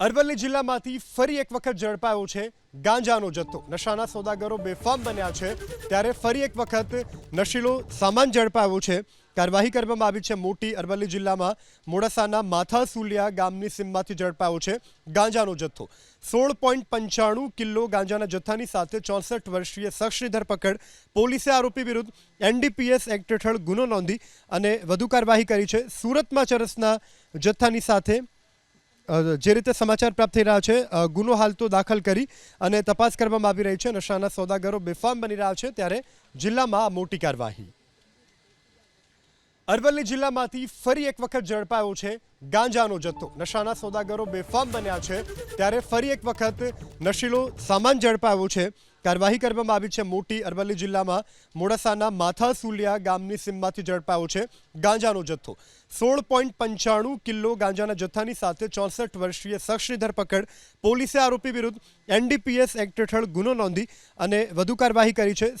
અરવલ્લી જિલ્લામાંથી ફરી એક વખત ઝડપાયો છે ગાંજાનો જથ્થો. નશાના સોદાગરો બેફામ બન્યા છે, ત્યારે ફરી એક વખત નશીલો સામાન ઝડપાયો છે. કાર્યવાહી કરવામાં આવી છે મોટી અરવલ્લી જિલ્લામાં. મોડાસાના માથાસુલિયા ગામની સીમમાંથી ઝડપાયો છે ગાંજાનો જથ્થો. સોળ પોઈન્ટ પંચાણું કિલો ગાંજાના જથ્થાની સાથે ચોસઠ વર્ષીય શખ્સની ધરપકડ. પોલીસે આરોપી વિરુદ્ધ એનડીપીએસ એક્ટ હેઠળ ગુનો નોંધી અને વધુ કાર્યવાહી કરી છે. સુરતમાં ચરસના જથ્થાની સાથે જે રીતે સમાચાર પ્રાપ્ત થઈ રહ્યા છે ગુનો હાલ તો દાખલ કરી અને તપાસ કરવામાં આવી રહી છે. નશાના સોદાગરો બેફામ બની રહ્યા છે ત્યારે જિલ્લામાં મોટી કાર્યવાહી. અરવલ્લી જિલ્લામાંથી ફરી એક વખત ઝડપાયો છે ગાંજાનો જથ્થો. નશાના સોદાગરો બેફામ બન્યા છે ત્યારે ફરી એક વખત નશીલો સામાન ઝડપાયો છે. કાર્યવાહી કરવામાં આવી છે મોટી અરવલ્લી જિલ્લામાં. મોડાસાના માથાસુલિયા ગામની સીમમાંથી ઝડપાયો છે ગાંજાનો જથ્થો. સોળ પોઈન્ટ પંચાણું કિલો ગાંજાના જથ્થાની સાથે ચોસઠ વર્ષીય શખ્સની ધરપકડ. પોલીસે આરોપી વિરુદ્ધ એનડીપીએસ એક્ટ હેઠળ ગુનો નોંધી અને વધુ કાર્યવાહી કરી છે.